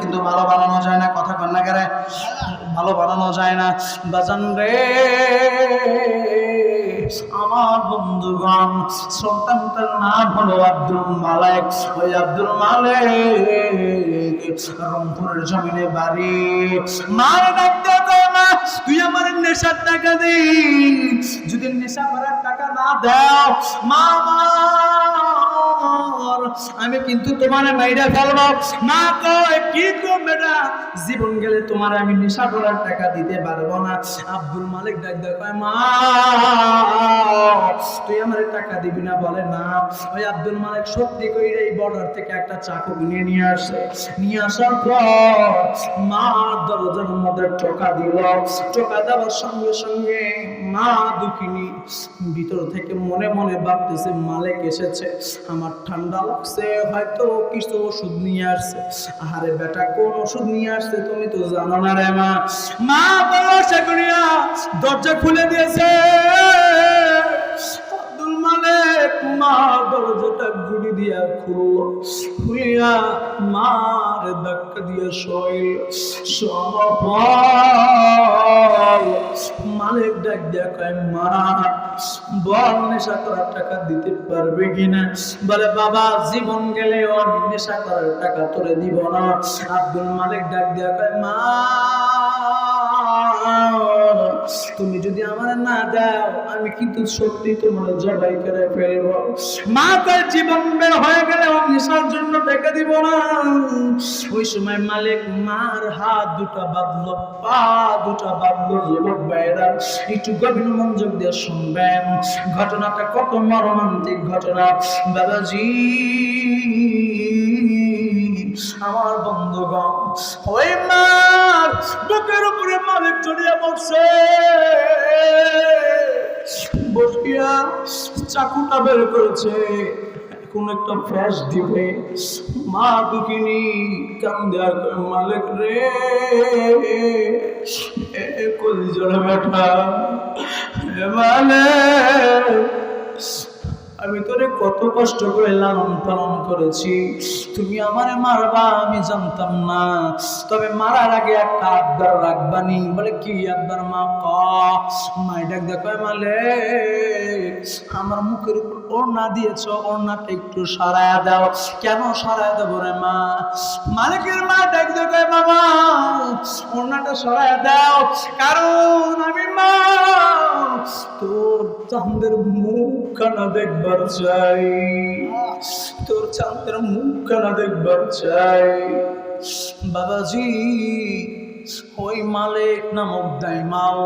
কিন্তু ভালো বানানো যায় না, কথা ভালো বানানো যায় না। রে, আমার আব্দুল রংপুরের জমিনে বাড়ি। মার ডাকতে কয় মা তুই আমার নেশার টাকা দে যদি নেশা করার টাকা না দাও মা আমি কিন্তু তোমার মাইরা ফেলব। মা কয়, কি গো বেটা? জীবন গেলে তোমার আমি নেশা করার টাকা দিতে পারব না। আব্দুল মালিক ডাক দেখায় মা তুই আমার টাকা দিবি না বলে না ওই আব্দুল মালিক সত্যি কইরে এই বর্ডার থেকে একটা চাকু কিনে নিয়ে আসে। নিয়ে আসার পর মা দরজার মধ্যে টোকা দিল। টোকা দেওয়ার সঙ্গে সঙ্গে মা দুঃখিনী ভিতর থেকে মনে মনে ভাবতেছে, মালিক এসেছে। আমার ঠান্ডা লাগছে, হয়তো কিছু ওষুধ নিয়ে আসছে। আরে বেটা, কোন ওষুধ নিয়ে আসছে তুমি তো জানো না রে মা। মা করিয়া দরজা খুলে দিয়েছে। দিয়া খুললো মার ধাক্কা দিয়া শৈল মালিক ডাক দিয়া কয়, মা, বল নেশা করার টাকা দিতে পারবে কিনা? বলে, বাবা, জীবন গেলে ওর নেশা করার টাকা তোরে দিব না। আব্দুল মালিক ডাক দিয়া কয়, মা তুমি যদি আমার না দাও, আমি কিন্তু সত্যি তোমার জবাই করে ফেলব। মা তার জীবন বের হয়ে গেলে ও নেশার জন্য টাকা দিব না। ওই সময় মালিক, মার হাত দুটা বাঁধলো, পা দুটা বাঁধলো যুবক ভাইরা একটু গভীর মনোযোগ দিয়ে শুনবেন। ঘটনাটা কত মর্মান্তিক ঘটনা। বাবাজি, আমার বন্ধুগণ, ওই মার বুকের উপরে মালিক চড়িয়ে পড়ছে বসিয়া চাকুটা বের করেছে। কোন একটা ফ্যাস দিবে। মা দুকিনি কান্দে কয়, মালিক রে এ কলিজোড়া বেটা মালিক আমি তোরে কত কষ্ট করে লালন পালন করেছি। তুমি আমারে মারবা, আমি জানতাম না। তবে মারার আগে একটা আব্বার রাখবানি বলে, কি আব্বার মা? ক? মাই ডাক দেখো মালে আমার মুখের উপর ওড়না দিয়েছ, ওড়নাটা একটু সরায়া দাও। কেন সরায়া দেবো রে মা? মালিকের মা ডাক দেখো বাবা, ওড়নাটা সরায়া দাও, কারণ আমি মা। চাঁদের মুখখানা দেখবার চাই। তোর চাঁদের মুখখানা দেখবার চাই। বাবাজি, ওই মালিক নামক দাইমাও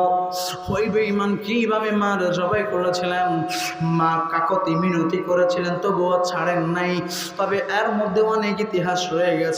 ওই বেঈমান কীভাবে মার জবাই করেছিলেন? মা কাকতি মিনতি করেছিলেন, তবুও ছাড়েন নাই। তবে এর মধ্যে অনেক ইতিহাস রয়ে গেছে।